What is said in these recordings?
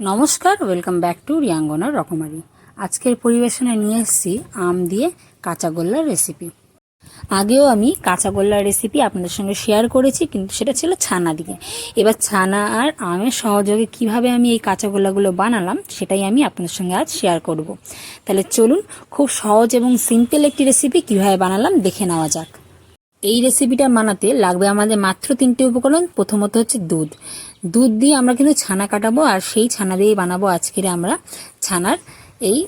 নমস্কার welcome back to রিয়াঙ্গনার রকমারি। আজকের পরিবেশনে নিয়ে এসেছি আম দিয়ে কাঁচাগোল্লার রেসিপি আগেও আমি কাঁচাগোল্লার রেসিপি আপনাদের সঙ্গে শেয়ার করেছি, কিন্তু সেটা ছিল ছানা দিয়ে। এবার ছানা আর আমের সহযোগে কীভাবে আমি এই কাঁচাগোল্লাগুলো বানালাম, সেটাই আমি আপনাদের সঙ্গে আজ শেয়ার করব। তাহলে চলুন খুব সহজ এবং সিম্পল একটি রেসিপি কীভাবে বানালাম দেখে নেওয়া যাক। এই রেসিপিটা বানাতে লাগবে আমাদের মাত্র তিনটি উপকরণ, প্রথমত হচ্ছে দুধ। দুধ দিয়ে আমরা কিন্তু ছানা কাটাবো, আর সেই ছানা দিয়েই বানাবো আজকের আমরা ছানার এই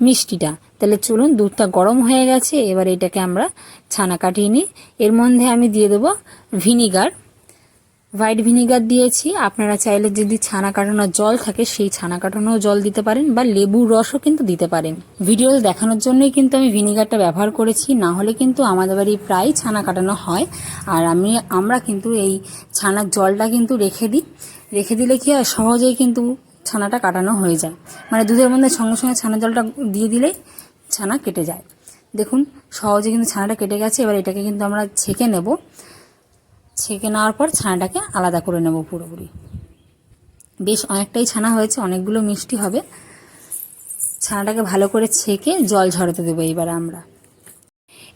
মিষ্টিটা। তাহলে চলুন, দুধটা গরম হয়ে গেছে, এবার এটাকে আমরা ছানা কাটিয়ে নিই। এর মধ্যে আমি দিয়ে দেবো ভিনিগার। হোয়াইট ভিনিগার দিয়েছি। আপনারা চাইলে যদি ছানা কাটানোর জল থাকে, সেই ছানা কাটানো জল দিতে পারেন বা লেবুর রসও কিন্তু দিতে পারেন। ভিডিও দেখানোর জন্যই কিন্তু আমি ভিনিগারটা ব্যবহার করেছি। না হলে কিন্তু আমাদের বাড়ি প্রায় ছানা কাটানো হয়। আর আমি, আমরা কিন্তু এই ছানার জলটা কিন্তু রেখে দিই। রেখে দিলে কি হয়? সহজেই কিন্তু ছানাটা কাটানো হয়ে যায়। মানে দুধের মধ্যে সঙ্গে সঙ্গে ছানা জলটা দিয়ে দিলেই ছানা কেটে যায়। দেখুন, সহজে কিন্তু ছানাটা কেটে গেছে। এবার এটাকে কিন্তু আমরা ছেঁকে নেব। ছেঁকে নেওয়ার পর ছানাটাকে আলাদা করে নেব পুরোপুরি। বেশ অনেকটাই ছানা হয়েছে, অনেকগুলো মিষ্টি হবে। ছানাটাকে ভালো করে ছেঁকে জল ঝরাতে দেবো এবার আমরা।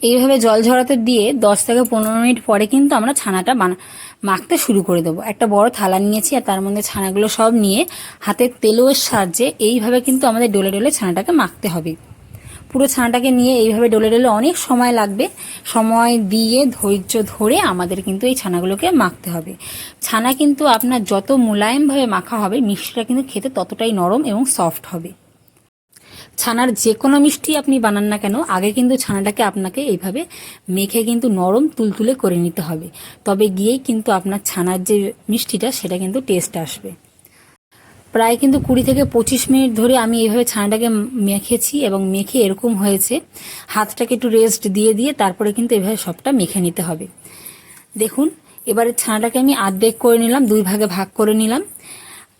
এইভাবে জল ঝরাতে দিয়ে দশ থেকে পনেরো মিনিট পরে কিন্তু আমরা ছানাটা বানা, মাখতে শুরু করে দেবো। একটা বড় থালা নিয়েছি আর তার মধ্যে ছানাগুলো সব নিয়ে হাতের তেলের সাহায্যে এইভাবে কিন্তু আমাদের ডলে ডলে ছানাটাকে মাখতে হবে। পুরো ছানাটাকে নিয়ে এইভাবে ডলে ডলে অনেক সময় লাগবে। সময় দিয়ে, ধৈর্য ধরে আমাদের কিন্তু এই ছানাগুলোকে মাখতে হবে। ছানা কিন্তু আপনার যত মোলায়েমভাবে মাখা হবে, মিষ্টিটা কিন্তু খেতে ততটাই নরম এবং সফট হবে। ছানার যে কোনো মিষ্টি আপনি বানান না কেন, আগে কিন্তু ছানাটাকে আপনাকে এইভাবে মেখে কিন্তু নরম তুলতুলে করে নিতে হবে। তবে গিয়েই কিন্তু আপনার ছানার যে মিষ্টিটা, সেটা কিন্তু টেস্ট আসবে। প্রায় কিন্তু কুড়ি থেকে পঁচিশ মিনিট ধরে আমি এইভাবে ছানাটাকে মেখেছি এবং মেখে এরকম হয়েছে। হাতটাকে একটু রেস্ট দিয়ে দিয়ে তারপরে কিন্তু এভাবে সবটা মেখে নিতে হবে। দেখুন, এবারে ছানাটাকে আমি আর্ধেক করে নিলাম, দুই ভাগে ভাগ করে নিলাম।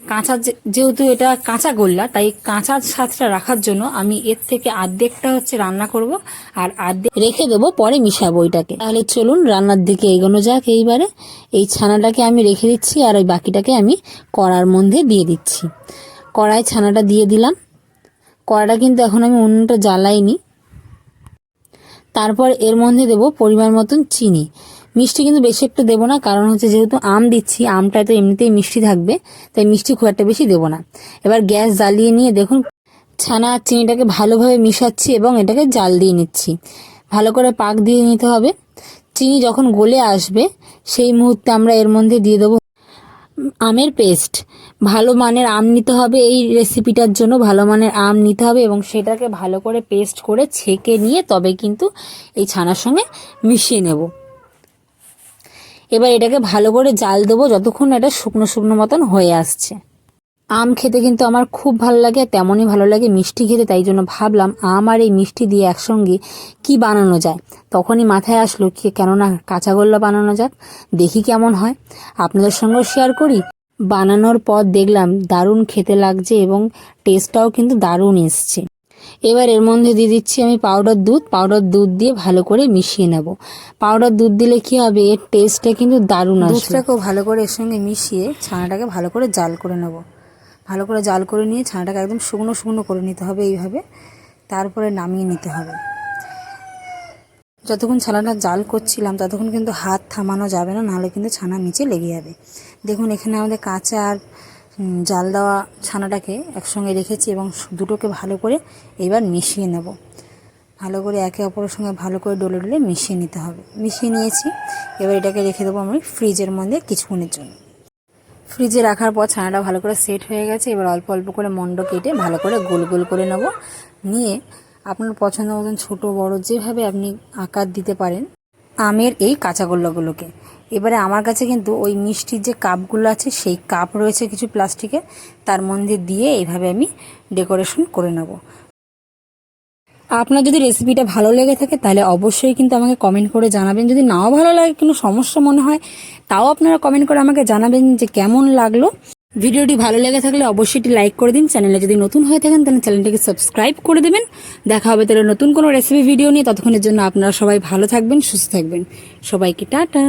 কাঁচা যেহেতু এটা কাঁচা গোল্লা, তাই কাঁচা স্বাদটা রাখার জন্য আমি এর থেকে আর্ধেকটা হচ্ছে রান্না করব আর আর্ধেক রেখে দেবো, পরে মিশাবো এটাকে। তাহলে চলুন রান্নার দিকে এগোনো যাক এইবারে। এই ছানাটাকে আমি রেখে দিচ্ছি আর ওই বাকিটাকে আমি কড়ার মধ্যে দিয়ে দিচ্ছি। কড়াই ছানাটা দিয়ে দিলাম। কড়াটা কিন্তু এখন আমি উনুনটা জ্বালাইনি। তারপর এর মধ্যে দেব পরিমাণ মতন চিনি। মিষ্টি কিন্তু বেশি একটু দেবো না, কারণ হচ্ছে যেহেতু আম দিচ্ছি, আমটা তো এমনিতেই মিষ্টি থাকবে, তাই মিষ্টি খুব একটা বেশি দেবো না। এবার গ্যাস জ্বালিয়ে নিয়ে দেখুন, ছানা আর চিনিটাকে ভালোভাবে মিশাচ্ছি এবং এটাকে জাল দিয়ে নিচ্ছি। ভালো করে পাক দিয়ে নিতে হবে। চিনি যখন গলে আসবে, সেই মুহূর্তে আমরা এর মধ্যে দিয়ে দেবো আমের পেস্ট। ভালো মানের আম নিতে হবে এই রেসিপিটার জন্য, ভালো মানের আম নিতে হবে এবং সেটাকে ভালো করে পেস্ট করে ছেঁকে নিয়ে তবে কিন্তু এই ছানার সঙ্গে মিশিয়ে নেব। এবার এটাকে ভালো করে জাল দেবো যতক্ষণ এটা শুকনো শুকনো মতন হয়ে আসছে। আম খেতে কিন্তু আমার খুব ভালো লাগে তেমনই ভালো লাগে মিষ্টি খেতে, তাই জন্য ভাবলাম আম আর এই মিষ্টি দিয়ে একসঙ্গে কি বানানো যায়? তখনই মাথায় আসলো কি, কেননা কাঁচাগোল্লা বানানো যাক, দেখি কেমন হয়। আপনাদের সঙ্গেও শেয়ার করি। বানানোর পর দেখলাম দারুণ খেতে লাগছে এবং টেস্টটাও কিন্তু দারুণ এসছে। এবার এর মধ্যে দিয়ে দিচ্ছি আমি পাউডার দুধ। পাউডার দুধ দিয়ে ভালো করে মিশিয়ে নেব। পাউডার দুধ দিলে কি হবে? এর টেস্টটা কিন্তু দারুণ আসবে। দুধটাকেও ভালো করে এর সঙ্গে মিশিয়ে ছানাটাকে ভালো করে জাল করে নেব। ভালো করে জাল করে নিয়ে ছানাটাকে একদম শুকনো শুকনো করে নিতে হবে এইভাবে। তারপরে নামিয়ে নিতে হবে। যতক্ষণ ছানাটা জাল করছিলাম, ততক্ষণ কিন্তু হাত থামানো যাবে না, নাহলে কিন্তু ছানা নিচে লেগে যাবে। দেখুন, এখানে আমাদের কাঁচা আর জাল দেওয়া ছানাটাকে একসঙ্গে রেখেছি এবং দুটোকে ভালো করে এবার মিশিয়ে নেব। ভালো করে একে অপরের সঙ্গে ভালো করে ডলে ডলে মিশিয়ে নিতে হবে। মিশিয়ে নিয়েছি। এবার এটাকে রেখে দেবো আমি ফ্রিজের মধ্যে কিছুক্ষণের জন্য। ফ্রিজে রাখার পর ছানাটা ভালো করে সেট হয়ে গেছে। এবার অল্প অল্প করে মন্ড কেটে ভালো করে গোল গোল করে নেব। নিয়ে আপনার পছন্দ মতন ছোটো বড় যেভাবে আপনি আকার দিতে পারেন, আমের এই কাঁচাগোল্লাগুলোকে এবারে আমার কাছে কিন্তু ওই মিষ্টির যে কাপগুলো আছে, সেই কাপ রয়েছে কিছু প্লাস্টিকের তার মধ্যে দিয়ে এইভাবে আমি ডেকোরেশন করে নেব। আপনার যদি রেসিপিটা ভালো লেগে থাকে, তাহলে অবশ্যই কিন্তু আমাকে কমেন্ট করে জানাবেন। যদি নাও ভালো লাগে, কোনো সমস্যা মনে হয়, তাও আপনারা কমেন্ট করে আমাকে জানাবেন যে কেমন লাগল। ভিডিওটি ভালো লেগে থাকলে অবশ্যই একটি লাইক করে দিন। চ্যানেলে যদি নতুন হয়ে থাকেন, তাহলে চ্যানেলটিকে সাবস্ক্রাইব করে দেবেন। দেখা হবে তাহলে নতুন কোনো রেসিপি ভিডিও নিয়ে। ততক্ষণের জন্য আপনারা সবাই ভালো থাকবেন, সুস্থ থাকবেন। সবাইকে টাটা।